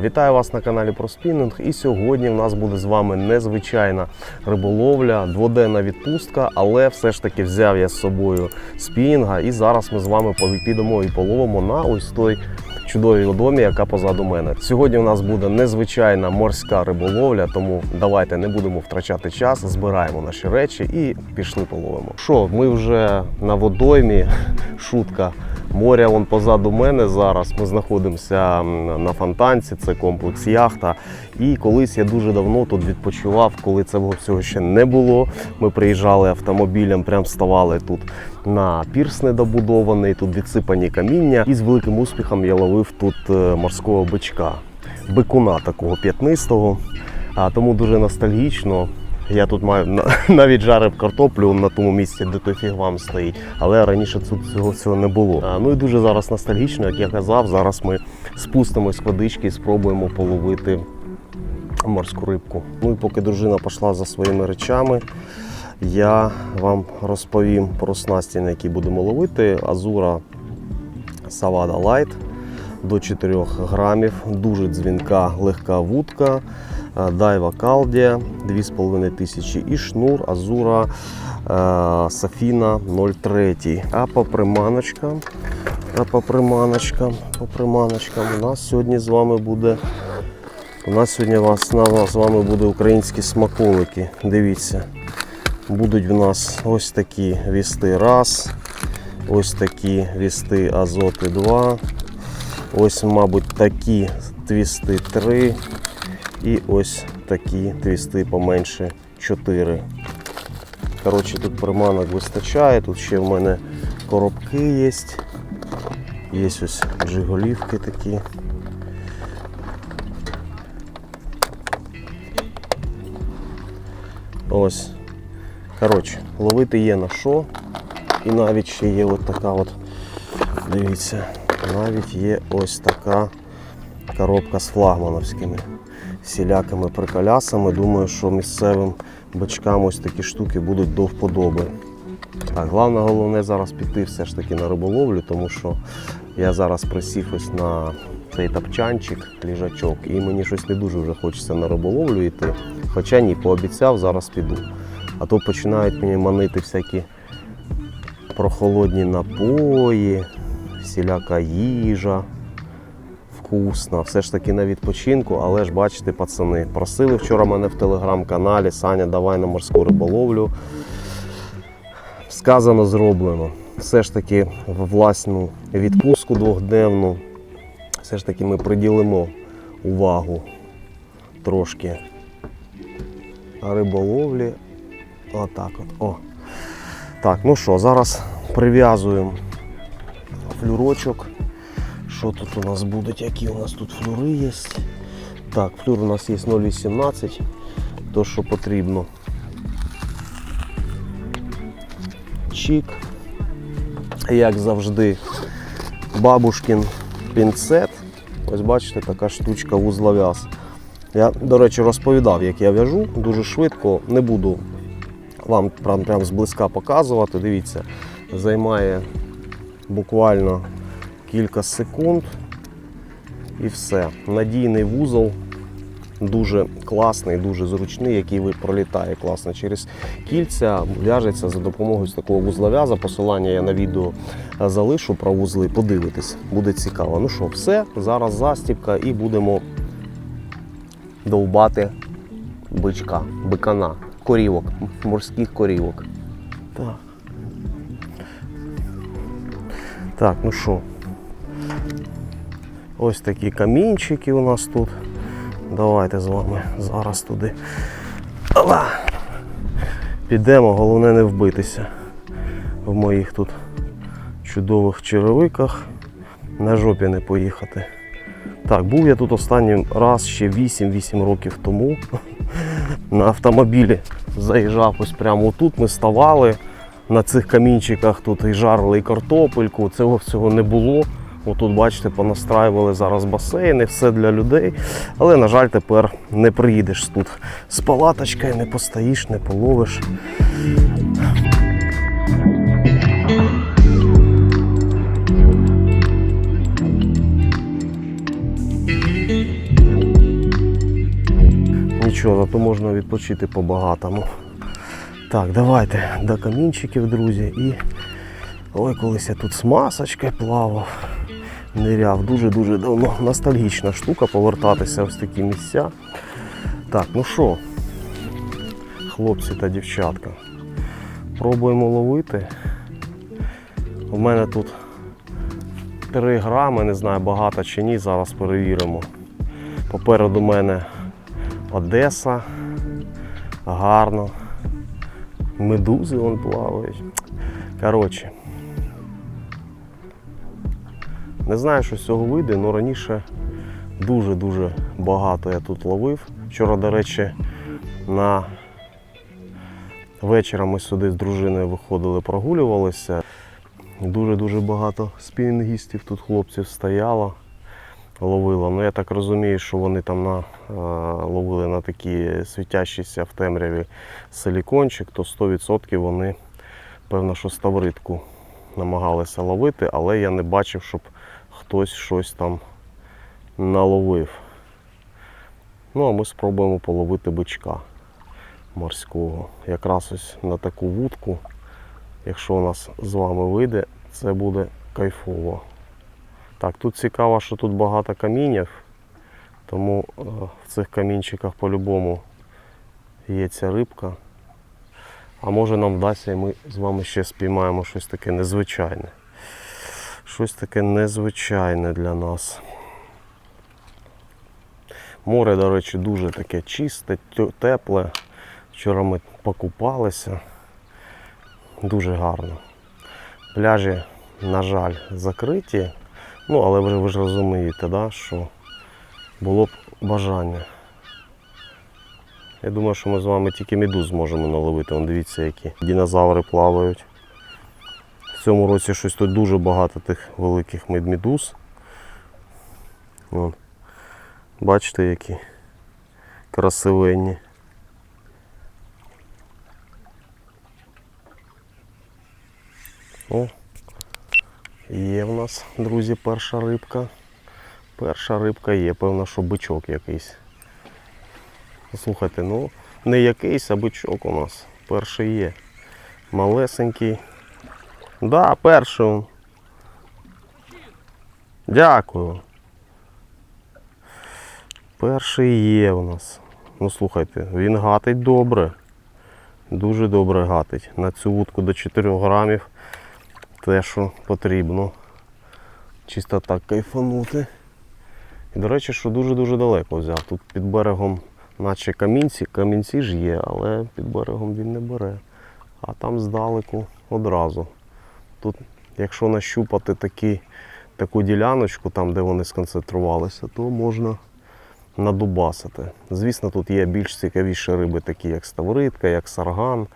Вітаю вас на каналі про спінінг. І сьогодні в нас буде з вами незвичайна риболовля, дводенна відпустка, але все ж таки взяв я з собою спінінга. І зараз ми з вами підемо і половимо на ось той чудовій водомі, яка позаду мене. Сьогодні у нас буде незвичайна морська риболовля, тому давайте не будемо втрачати час, збираємо наші речі і пішли половимо. Що, ми вже на водоймі, шутка. Моря вон позаду мене зараз. Ми знаходимося на фонтанці, це комплекс яхта. І колись я дуже давно тут відпочивав, коли цього всього ще не було. Ми приїжджали автомобілем, прям ставали тут на пірс недобудований, тут відсипані каміння. І з великим успіхом я ловив тут е, морського бичка, бикуна такого п'ятнистого. Тому дуже ностальгічно. Я тут маю навіть жарив картоплю на тому місці, де той фігвам стоїть, але раніше тут цього всього не було. Ну і дуже зараз ностальгічно, як я казав, зараз ми спустимось водички і спробуємо половити морську рибку. Ну і поки дружина пішла за своїми речами, я вам розповім про снасті, на які будемо ловити. Азура Савада Лайт до 4 грамів, дуже дзвінка легка вудка. Е, Дайва Калдія 2500 і шнур Азура е, Сафіна 0,3. А по приманочкам, а по приманочкам, по приманочкам у нас сьогодні з вами буде. У нас сьогодні вас, на вас з вами буде українські смаколики. Дивіться. Будуть в нас ось такі вісти раз, ось такі вісти азоти 2, ось, мабуть, такі твісти 3 і ось такі твісти поменше 4. Коротше, тут приманок вистачає, тут ще в мене коробки є. Є ось джиголівки такі. Ось. Коротше, ловити є на що. І навіть ще є от така от, дивіться, навіть є ось така коробка з флагмановськими всілякими приколясами. Думаю, що місцевим бачкам ось такі штуки будуть до вподоби. Так, головне, головне зараз піти все ж таки на риболовлю, тому що я зараз присів ось на цей тапчанчик, ліжачок, і мені щось не дуже вже хочеться на риболовлю йти. Хоча ні, пообіцяв, зараз піду. А то починають мені манити всякі прохолодні напої, всіляка їжа вкусна, все ж таки на відпочинку, але ж бачите, пацани, просили вчора мене в телеграм-каналі, Саня, давай на морську риболовлю. Сказано, зроблено. Все ж таки в власну відпустку двохденну, все ж таки ми приділимо увагу трошки риболовлі. Отак от. О. Так, ну що, зараз прив'язуємо флюрочок. Що тут у нас будуть? Які у нас тут флюри є? Так, флюр у нас є 0,18, то що потрібно. Чик. Як завжди, бабушкін пінцет. Ось бачите, така штучка вузлов'яз. Я, до речі, розповідав, як я в'яжу дуже швидко. Не буду вам прям, прям зблизька показувати. Дивіться, займає буквально кілька секунд і все. Надійний вузол, дуже класний, дуже зручний, який ви- пролітає класно через кільця, в'яжеться за допомогою такого вузлов'яза. Посилання я на відео е, залишу про вузли. Подивитись, буде цікаво. Ну що, все, зараз застібка і будемо довбати бичка, бикана, корівок, морських корівок. Так. Так, ну що, ось такі камінчики у нас тут. Давайте з вами зараз туди. Опа! Підемо, головне не вбитися в моїх тут чудових черевиках. На жопі не поїхати. Так, був я тут останній раз ще 8-8 років тому. На автомобілі заїжджав ось прямо тут. Ми ставали на цих камінчиках тут і жарили і картопельку. Цього всього не було. Отут, бачите, понастраювали зараз басейни, все для людей. Але, на жаль, тепер не приїдеш тут з палаточкою, не постоїш, не половиш. нічого, зато можна відпочити по-багатому. Так, давайте до камінчиків, друзі. І ой, колись я тут з масочкою плавав, ниряв. Дуже-дуже давно. Ностальгічна штука повертатися ось такі місця. Так, ну що, хлопці та дівчатка, пробуємо ловити. У мене тут 3 грами, не знаю, багато чи ні, зараз перевіримо. Попереду мене Одеса, гарно. Медузи вон плавають. Коротше. Не знаю, що з цього вийде, але раніше дуже-дуже багато я тут ловив. Вчора, до речі, на вечора ми сюди з дружиною виходили, прогулювалися. Дуже-дуже багато спінінгістів тут хлопців стояло, ловило. Ну я так розумію, що вони там на, е, ловили на такі світящіся в темряві силікончик, то 100% вони, певно, що ставритку намагалися ловити, але я не бачив, щоб хтось щось там наловив. Ну, а ми спробуємо половити бичка морського. Якраз ось на таку вудку, якщо у нас з вами вийде, це буде кайфово. Так, тут цікаво, що тут багато камінів, тому е, в цих камінчиках по-любому є ця рибка. А може нам вдасться і ми з вами ще спіймаємо щось таке незвичайне. Щось таке незвичайне для нас. Море, до речі, дуже таке чисте, тепле. Вчора ми покупалися. Дуже гарно. Пляжі, на жаль, закриті. Ну, але ви, ви ж розумієте, да, що було б бажання. Я думаю, що ми з вами тільки медуз зможемо наловити. Вон дивіться, які динозаври плавають. В цьому році щось тут дуже багато тих великих медмедуз. Вон. Бачите, які красивенні. О, є в нас, друзі, перша рибка. Перша рибка є, певно, що бичок якийсь. Слухайте, ну не якийсь, а бичок у нас. Перший є. Малесенький. Да, перший. он. Дякую. Перший є у нас. Ну слухайте, він гатить добре. Дуже добре гатить. На цю вудку до 4 грамів те, що потрібно. Чисто так кайфанути. І, до речі, що дуже-дуже далеко взяв. Тут під берегом, наче камінці, камінці ж є, але під берегом він не бере. А там здалеку одразу. Тут, якщо нащупати такі, таку діляночку, там, де вони сконцентрувалися, то можна надубасити. Звісно, тут є більш цікавіші риби, такі як ставритка, як сарган.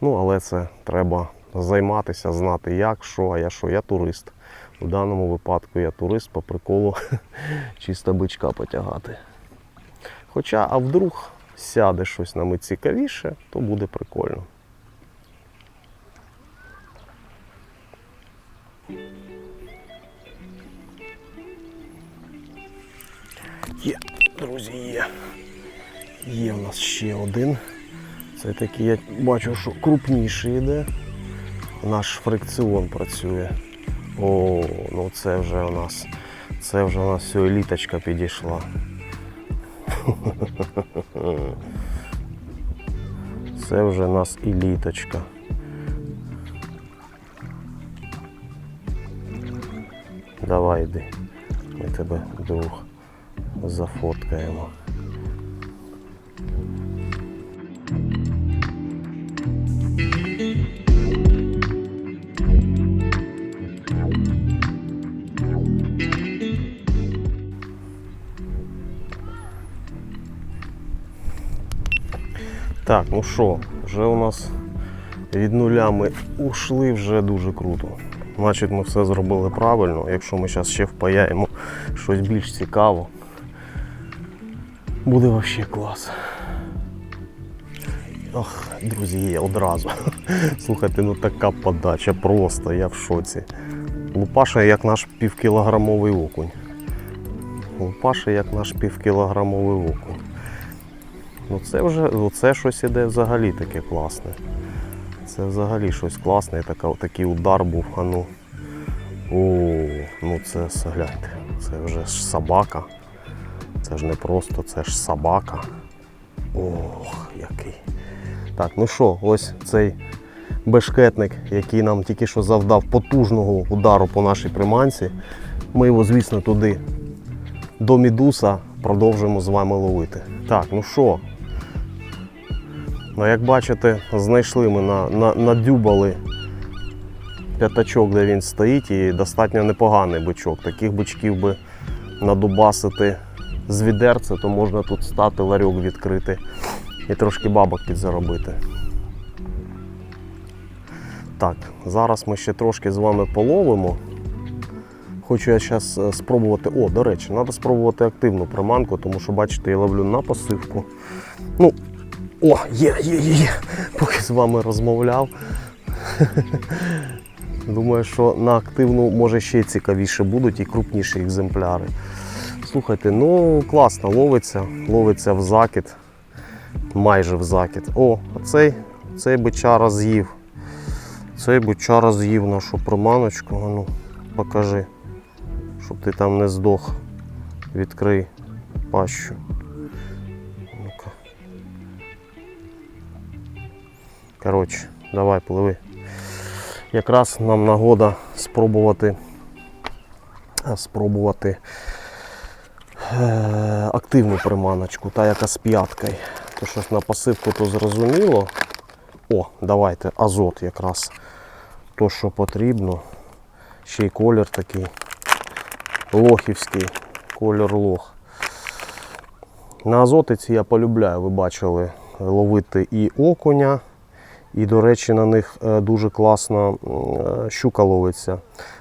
Ну, але це треба займатися, знати як, що, а я що, я турист. У даному випадку я турист по приколу чисто бичка потягати. Хоча, а вдруг сяде щось нам цікавіше, то буде прикольно. Є, друзі, є. Є в нас ще один. Це такий, я бачу, що крупніший йде. Наш фрикціон працює. О, ну це вже у нас. Це вже у нас все, еліточка підійшла. Це вже у нас еліточка. Йди. Ми тебе, друг, зафоткаємо. Так, ну що, вже у нас від нуля ми ушли вже дуже круто. Значить, ми все зробили правильно. Якщо ми зараз ще впаяємо щось більш цікаво, буде взагалі клас. Ох, друзі, одразу. Слухайте, ну така подача просто, я в шоці. Лупаша як наш півкілограмовий окунь. Лупаша як наш півкілограмовий окунь. ну це вже оце щось іде взагалі таке класне. Це взагалі щось класне, така, такий удар був. А ну. О, ну це гляньте. Це вже ж собака. Це ж не просто, це ж собака. Ох, який. Так, ну що, ось цей бешкетник, який нам тільки що завдав потужного удару по нашій приманці. Ми його, звісно, туди до Мідуса продовжуємо з вами ловити. Так, ну що? Ну, як бачите, знайшли ми на, на, надюбали п'ятачок, де він стоїть, і достатньо непоганий бичок. Таких бичків би надубасити з відерця, то можна тут стати, ларьок відкрити і трошки бабок підзаробити. Так, зараз ми ще трошки з вами половимо. Хочу я зараз спробувати. О, до речі, треба спробувати активну приманку, тому що, бачите, я ловлю на посивку. Ну, о, є, є, є, є. Поки з вами розмовляв. Думаю, що на активну може ще цікавіше будуть і крупніші екземпляри. Слухайте, ну класно, ловиться, ловиться в закид, майже в закид. О, а цей, бичара з'їв. Цей бичара з'їв нашу приманочку. А Ну, покажи, щоб ти там не здох. Відкрий пащу. Коротше, давай пливи. Якраз нам нагода спробувати е, спробувати е, активну приманочку, та яка з п'яткою. То щось на посивку то зрозуміло. О, давайте азот якраз то, що потрібно. Ще й колір такий лохівський, колір лох. На азотиці я полюбляю, ви бачили, ловити і окуня, і, до речі, на них е, дуже класно е, щука ловиться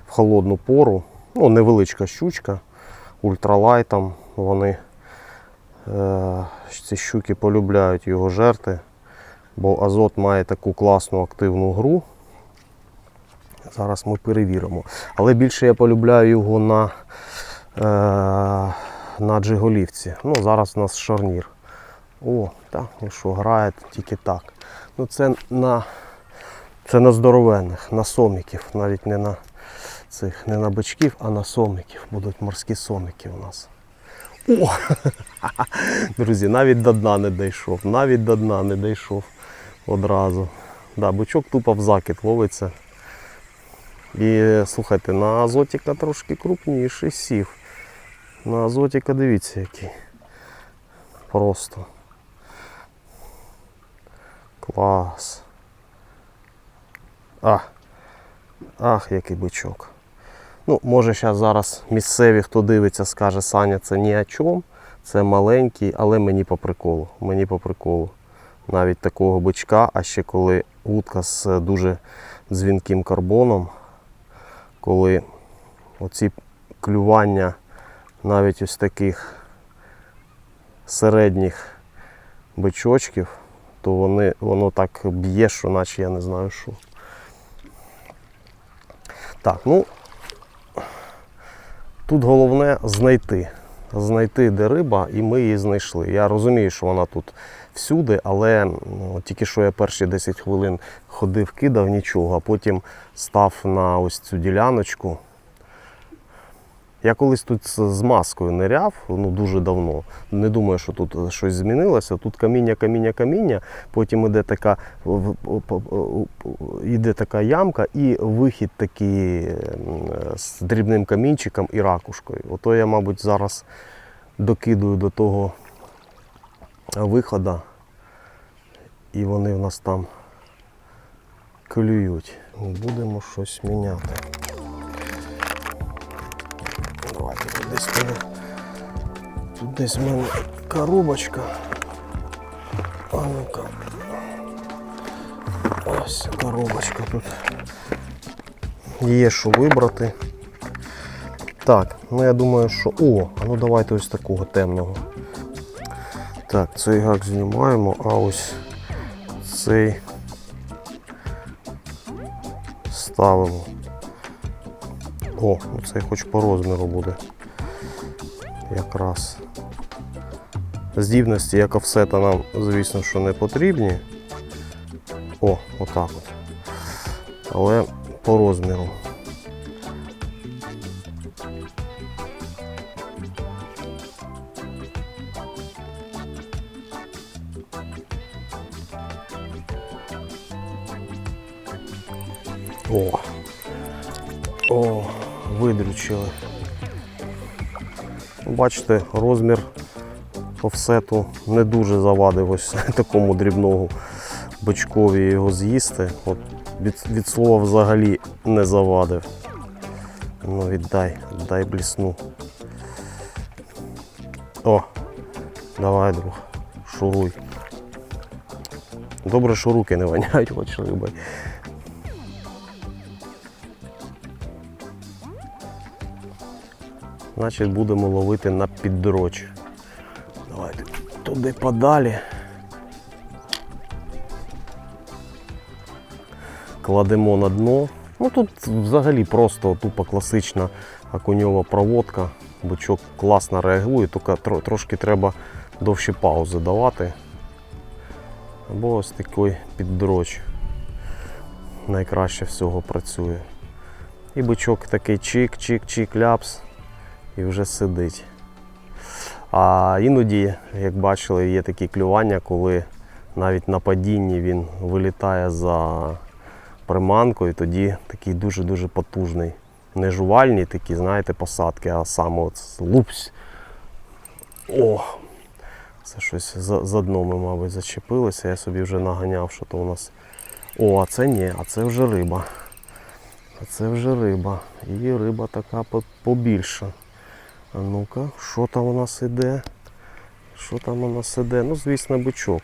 в холодну пору. Ну, невеличка щучка, ультралайтом. Вони е, ці щуки полюбляють його жерти, бо азот має таку класну активну гру. Зараз ми перевіримо. Але більше я полюбляю його на, на джиголівці. Ну, зараз у нас шарнір. О, так, що, грає тільки так. Ну це на, це на здоровенних, на соміків, навіть не на цих, не на бичків, а на соміків. Будуть морські соміки у нас. О! Друзі, навіть до дна не дійшов, навіть до дна не дійшов одразу. Да, бичок тупо в закид ловиться. І слухайте, на азотіка трошки крупніший сів. На азотіка дивіться який. Просто. Клас. А. Ах, який бичок. Ну, може зараз зараз місцеві, хто дивиться, скаже, Саня, це ні о чому. Це маленький, але мені по приколу. Мені по приколу. Навіть такого бичка, а ще коли утка з дуже дзвінким карбоном, коли оці клювання навіть ось таких середніх бичочків, то вони, воно так б'є, що наче я не знаю що. Так, ну тут головне знайти. Знайти, де риба, і ми її знайшли. Я розумію, що вона тут всюди, але ну, тільки що я перші 10 хвилин ходив, кидав нічого, а потім став на ось цю діляночку. Я колись тут з маскою ниряв, ну дуже давно. Не думаю, що тут щось змінилося. Тут каміння, каміння, каміння. Потім іде така, іде така ямка і вихід такий з дрібним камінчиком і ракушкою. Ото я, мабуть, зараз докидую до того виходу, і вони в нас там клюють. Будемо щось міняти. Давайте тут десь в. Тут десь в мене коробочка. А ну-ка. Ось коробочка тут. Є що вибрати. Так, ну я думаю, що... О, а ну давайте ось такого темного. Так, цей гак знімаємо, а ось цей ставимо. О, це хоч по розміру буде. Якраз. Здібності як офсета нам, звісно, що не потрібні. О, отак от. Але по розміру. Бачите, розмір офсету не дуже завадив ось такому дрібному бочкові його з'їсти. От від, від слова взагалі не завадив. Ну віддай, віддай блісну. О, давай, друг, шуруй. Добре, що руки не воняють, хоч риби. Значить, будемо ловити на піддроч. Давайте туди подалі. Кладемо на дно. Ну тут взагалі просто тупо класична окуньова проводка. Бичок класно реагує, тільки трошки треба довші паузи давати. Або ось такий піддроч. Найкраще всього працює. І бичок такий чик-чик-чик ляпс і вже сидить. А іноді, як бачили, є такі клювання, коли навіть на падінні він вилітає за приманкою, тоді такий дуже-дуже потужний. Не жувальні такі, знаєте, посадки, а саме от лупсь. О! Це щось за, за дно ми, мабуть, зачепилося. Я собі вже наганяв, що то у нас. О, а це ні, а це вже риба. А це вже риба. І риба така побільша. А ну-ка, що там у нас іде? Що там у нас іде? Ну, звісно, бичок.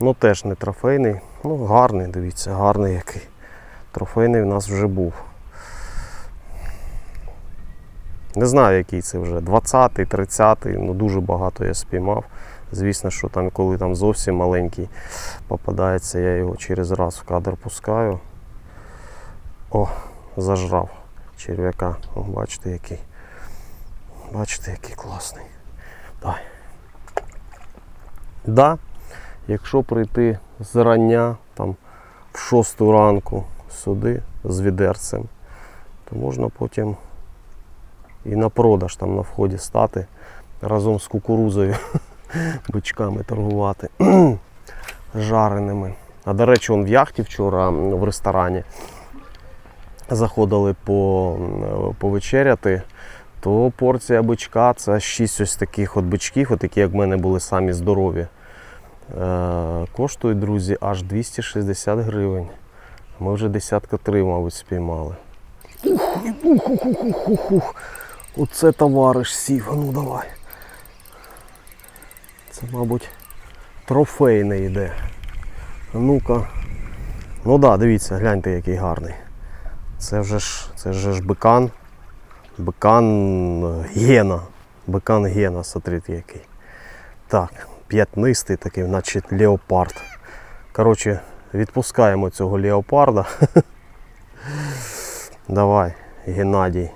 Ну теж не трофейний. Ну, гарний, дивіться, гарний який. Трофейний в нас вже був. Не знаю, який це вже. 20-й, 30-й, ну дуже багато я спіймав. Звісно, що там, коли там зовсім маленький попадається, я його через раз в кадр пускаю. О, зажрав черв'яка. Бачите, який. Бачите, який класний. Давай. Да, якщо прийти зрання там, в 6 ранку сюди з відерцем, то можна потім і на продаж там на вході стати разом з кукурузою, бичками торгувати, жареними. А до речі, он в яхті вчора в ресторані заходили по, повечеряти, то порція бичка це 6 ось таких от бичків, от такі, як в мене були самі здорові. Е, коштують, друзі, аж 260 гривень. Ми вже десятка три, мабуть, спіймали. Ух, ух, ух, ух, ух, ух. Оце товариш сів. Ну давай. Це, мабуть, трофейний йде. Ну-ка. Ну так, да, дивіться, гляньте, який гарний. Це вже ж, це вже ж бикан. Бикан е, гена. Бикан гена, смотрите який. Так, п'ятнистий такий, значить леопард. Коротше, відпускаємо цього леопарда. Давай, Геннадій.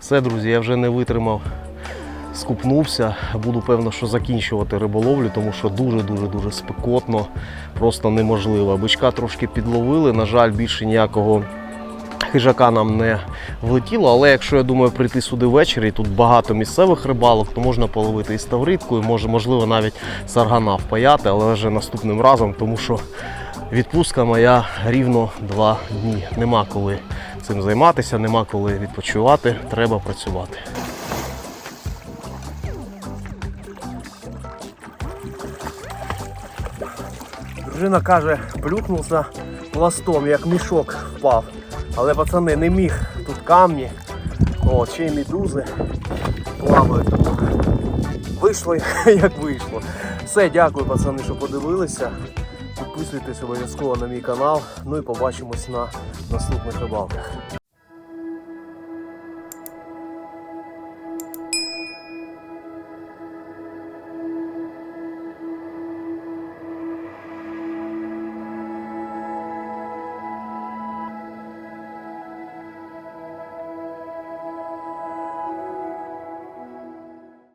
Все, друзі, я вже не витримав, скупнувся. Буду певно, що закінчувати риболовлю, тому що дуже-дуже дуже спекотно, просто неможливо. Бичка трошки підловили. На жаль, більше ніякого хижака нам не влетіло. Але якщо я думаю прийти сюди ввечері, тут багато місцевих рибалок, то можна половити і ставриткою, може, можливо, навіть саргана впаяти, але вже наступним разом, тому що відпустка моя рівно два дні. Нема коли цим займатися, нема коли відпочивати, треба працювати. Дружина каже, плюхнувся пластом, як мішок впав. Але пацани не міг. Тут камні, о, ще й медузи плавають. Вийшло як вийшло. Все, дякую, пацани, що подивилися. Підписуйтесь обов'язково на мій канал. Ну і побачимось на наступних рибалках.